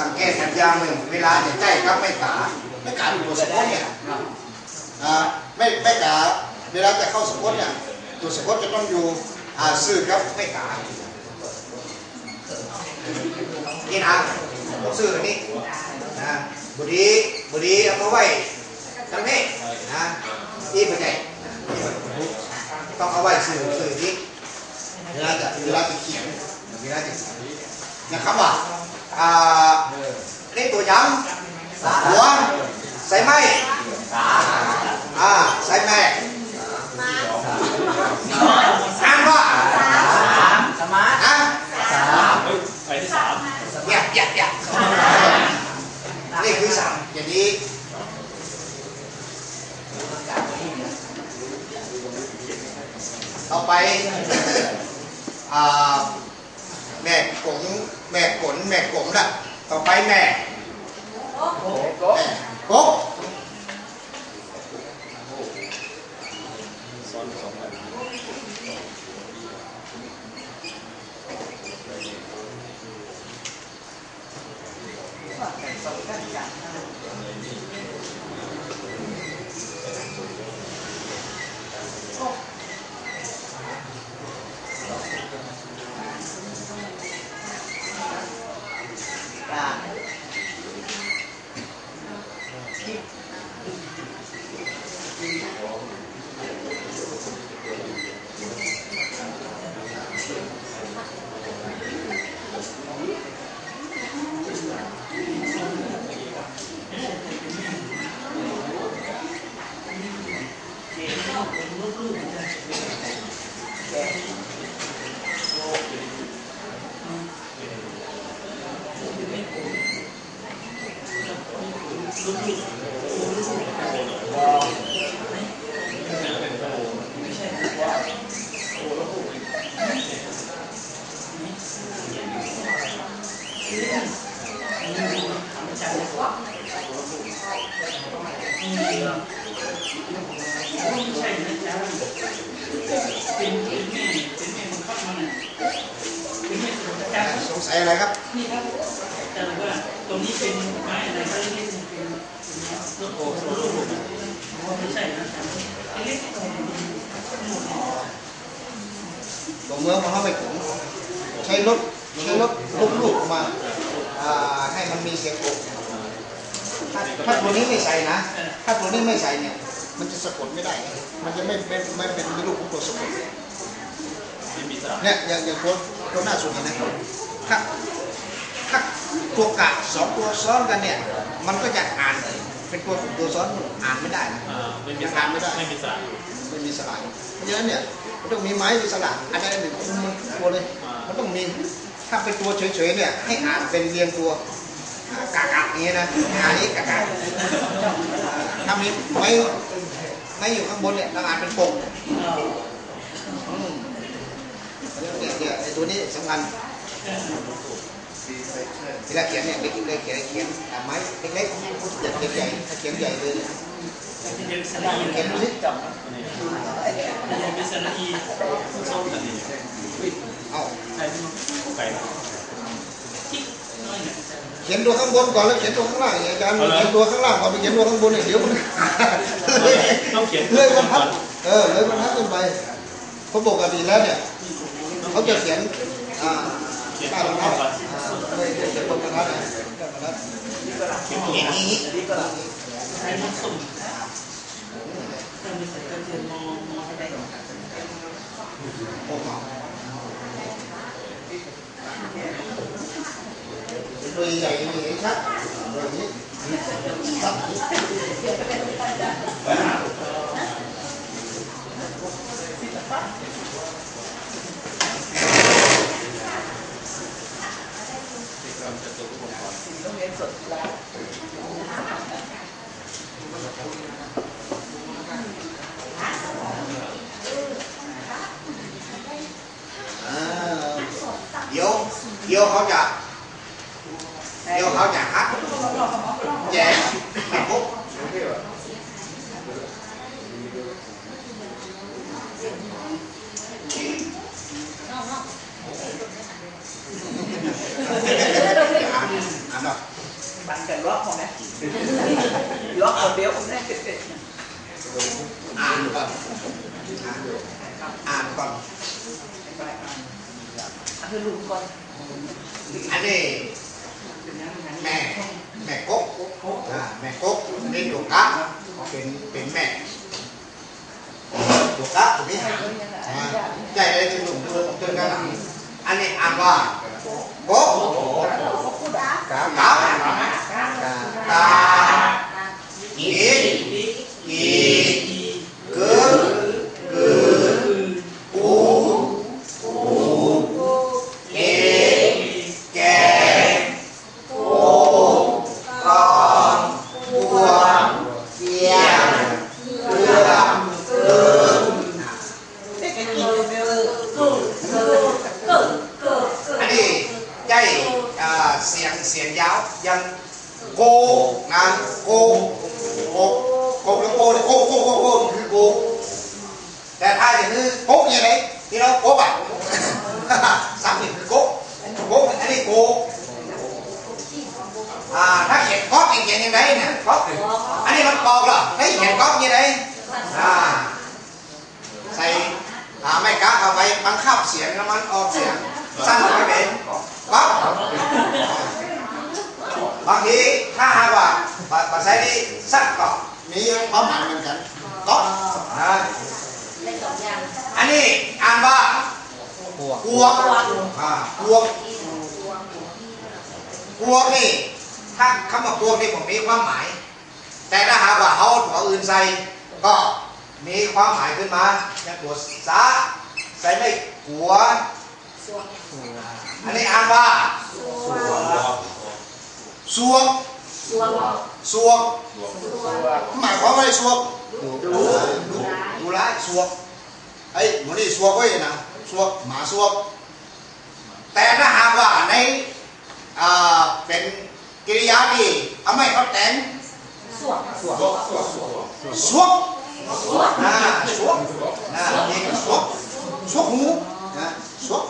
สังเกตกันอย่าหนึ่งเวลาเนี่ยใจกับไม่กาไม่กาอยู่ตัวสะกดเนี่ยอ่าไม่ไม่กาเวลาจะเข้าสะกดเนี่ยตัวสะกดจะต้องอยู่อ่าสื่อกับไม่กานี่นะต้องสื่อนนี้นะบุรีบุรีเอามาไว้ทั้งนี้นะอีปัจจัยต้องเอาไว้สื่อสื่อนี้เวลาจะเวลาจะเขียนเวลาจะเขียนนะครับว่า อ่านี่ตัวย้ำหัวใส่ไม้อ่าใส่แม่อ่านว่าสมาร์ทอะไปที่สามเยับยับยับนี่คือสามอย่างนี้ต่อไปอ่าแม่กง แม่กลแม่กลมละต่อไปแม่โอ้โหแม่กก ซ้อนสองกัน อ่า สงสัยอะไรครับ นี่ครับแต่ว่าตรงนี้เป็นไม้อะไรก็เล็กๆเป็นรถโอ้โหไม่ใช่นะเล็ก ตัวเมืองมาเข้าไปขุนใช้รถใช้รถลูกๆมาอ่าให้มันมีเสียงอก ถ้าถ้าตัวนี้ไม่ใส่นะ ถ้าตัวนี้ไม่ใส่เนี่ย มันจะสะกดไม่ได้ มันจะไม่ไม่ไม่เป็นรูปของตัวสะกดไม่มีสามเนี่ยอย่างอย่างตัวตัวหน้าสุดเห็นไหมถ้าถ้าตัวกะสองตัวซ้อนกันเนี่ย มันก็จะอ่านเป็นตัวตัวซ้อนอ่านไม่ได้นะอ่าไม่มียังสาอ่ามนไม่ได้ไม่มีสามไม่มีสลายเพราะฉะนั้นเนี่ยมันต้องมีไม้มีสลักอันใดอันหนึ่งคุมมันตัวเลย มันต้องมีถ้าเป็นตัวเฉยๆเนี่ยให้อ่านเป็นเรียงตัว กากะอย่างนี้นะอันนี้กากะถ้ามีไม้ไม้อยู่ข้างบนเนี่ยต้องอ่านเป็นปกอืมเนี่ยเนี่ยไอ้ตัวนี้สำคัญเวลาเขียนเนี่ยเล็กๆเขียนเขียนอ่ไม้เล็กๆอย่าเขียนใหญ่ถ้าเขียนใหญ่เลยเนี่ยๆเป็นสระอีเขียนดูสิเป็นสระอีซ้อนกันนี่เอาใช่ที่มันไก่นะที่น้อยเนี่ยเขียนตัวข้างบนก่อนแล้วเขียนตัวข้างล่างอย่างอาจารย์เขียนตัวข้างล่างก่อนไปเขียนตัวข้างบนเนี่ยเดี๋ยวมันต้องเขียนเลยบรรทัดเออเลยบรรทัดขึ้นไปเพราะปกติแล้วเนี่ยเขาจะเขียนอ่าเขียนใต้ตรบรงรข้าทัดกันอ่าไม่ได้เขียนบนบรรทัดนะใต้บรรทัดเขียนตรงอย่างกันนี้ใช้น้ำส้มต้องไปใส่กระเทียมมองมองให้ได้ก่อนโอ้โหตัวใหญ่ๆเห็นชัดแบบนี้ชัดต้องเรียนสดแล้วอ่าเดี๋ยวเดี๋ยวเขาจะเดี๋ยวเขาจะฮัดแย่ไม่พบอ่าน อ่านเนาะคนเดีย vô khỏi nhà hát. Về mày phút ăn bạn cần lót không đấy lót một điếu không đấy ăn không ăn không ăn luôn con. Anh này กอันนี้ตัวกะเป็นเป็นแม่ตัวกะถูกไหมอ่าใหญ่เลยที่หนุ่มตัวตัวกันอันนี้อ่านว่ากกกะกะกะกะอีอี บางทีถ้าหากว่าภาษานี้สั้นก็มีความหมายเหมือนกันก๊อกนะอันนี้อ่านว่าหัวกวกอ่ากวกกวกนี่ถ้าคำว่ากวกนี่ผมมีความหมาย แต่ถ้าหากว่าเอาตัวอื่นใส่ก็มีความหมายขึ้นมาอย่างตัวสาใส่ไม่กัวอันนี้อ่านว่า สวงสวงหมายความว่าอะไรสวงดูดูดูร้ายสวงไอ้หมันนี่สวงไว้นะสวงหมาสวงแต่ถ้าหากว่าในอ่าเป็นกิริยาที่ทำให้เขาแต่งสวงสวงนะสวงนะนี่คือสวงสวงหูนะสวง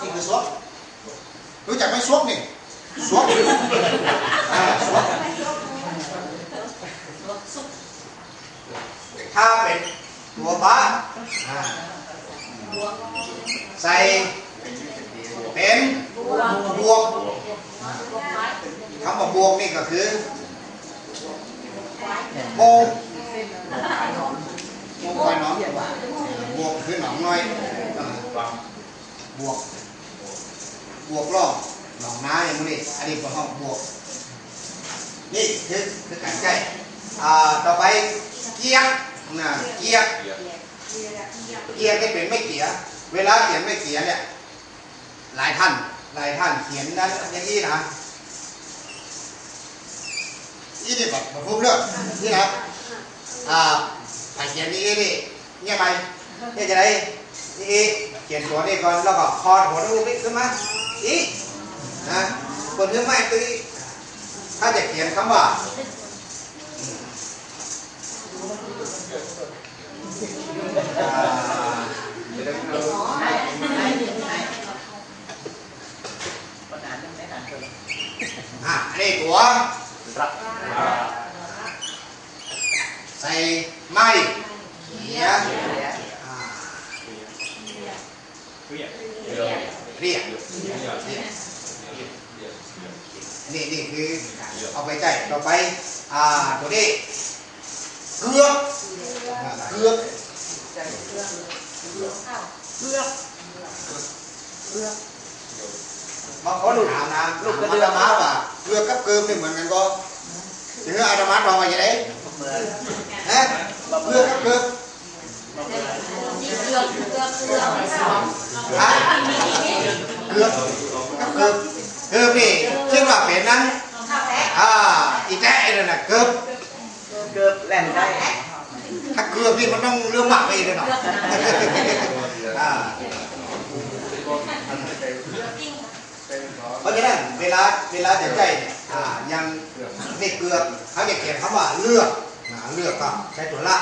นี่คือสวงรู้จักไหมสวงนี่ สวงอ่าสวงถ้าเป็นตัวป้าใส่เป็นบวกคำว่าบวกนี่ก็คือโมงโมงควายน้องบวกคือหนองน้อยบวกบวกรอบ หนองน้าอย่างนี้อันนี้เป็นห้องบวก นี่คือคือการใจอ่าต่อไปเกียร์นะเกียร์เกียร์ที่เป็นไม่เกียร์เวลาเขียนไม่เกียร์เนี่ยหลายท่านหลายท่านเขียนนั้นอย่างนี้นะนี่นี่แบบผมเลือกนี่นะอ่าถ้าเขียนนี้นี่เนี่ยไปเนี่ยจะได้นี่เขียนตัวนี้ก่อนแล้วก็คอหัวนู้นนี่ขึ้นมาอี นะบนเรื่องไม่ตี้ถ้าจะเขียนคำว่าอ่าไหนไหนไหนปัญหาเรื่องไหนหนังเกินอะอันนี้ตัวใส่ไม้เขียอ่าเรียกเรียก นี่นี่คือเอาไปใจต่อไปอ่าตัวนี้เกลือกอ่าเกลือกบางคนถามนะลูกกระเดือมาว่าเกลือกกับเกลือไม่เหมือนกันก็ถึงอาตมาลองมาอย่างไรเหมือนฮะเกลือกกับเกลือกฮะเกลือกกับเกลือกเกลือก นี่คิดว่าเป็นนั้นอ่าอีแตะไอ้นั่นน่ะเกลือกเกือบแหลมได้ถ้าเกลือกนี่มันต้องเรื่องหมักไปเลยเนาะอ่าเพราะฉะนั้นเวลาเวลาจะใจเนี่ยอ่ายังนี่เกลือกเขาจะเขียนคำว่าเลือกนะเลือกก็ใช้ตัวละ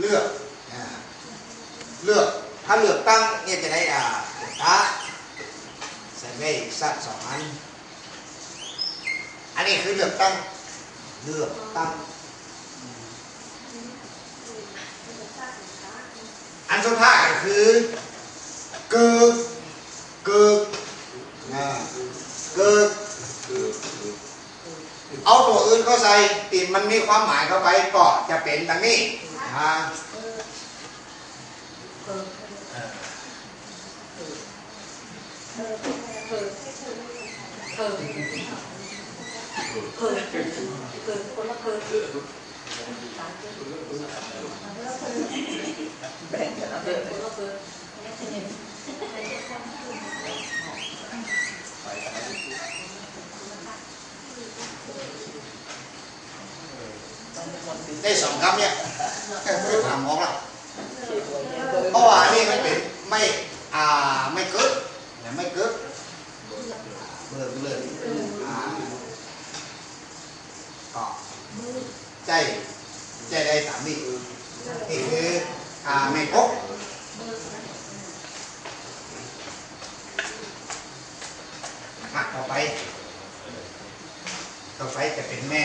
เลือกอ่าเลือก ถ้าเลือกตั้งเนี่ยจะได้อ่าตาใส่ได้อีกสักสองอัน อันนี้คือเลือกตั้ง เลือกตั้ง อันสุดท้ายก็คือเกิดเกิดนะเกิดเอาตัวอื่นเข้าใส่ติดมันมีความหมายเข้าไปก็จะเป็นดังนี้นะ แบ่งกันเอาเด้อได้สองคำเนี่ยไม่ถามมองละเพราะว่านี่มันเป็นไม่อ่าไม่เกิดไม่เกิดเบิกเลยอ่าก็ ใจใจได้สามนี่นี่คืออ่าไม่กบหักต่อไป ต่อไปจะเป็นแม่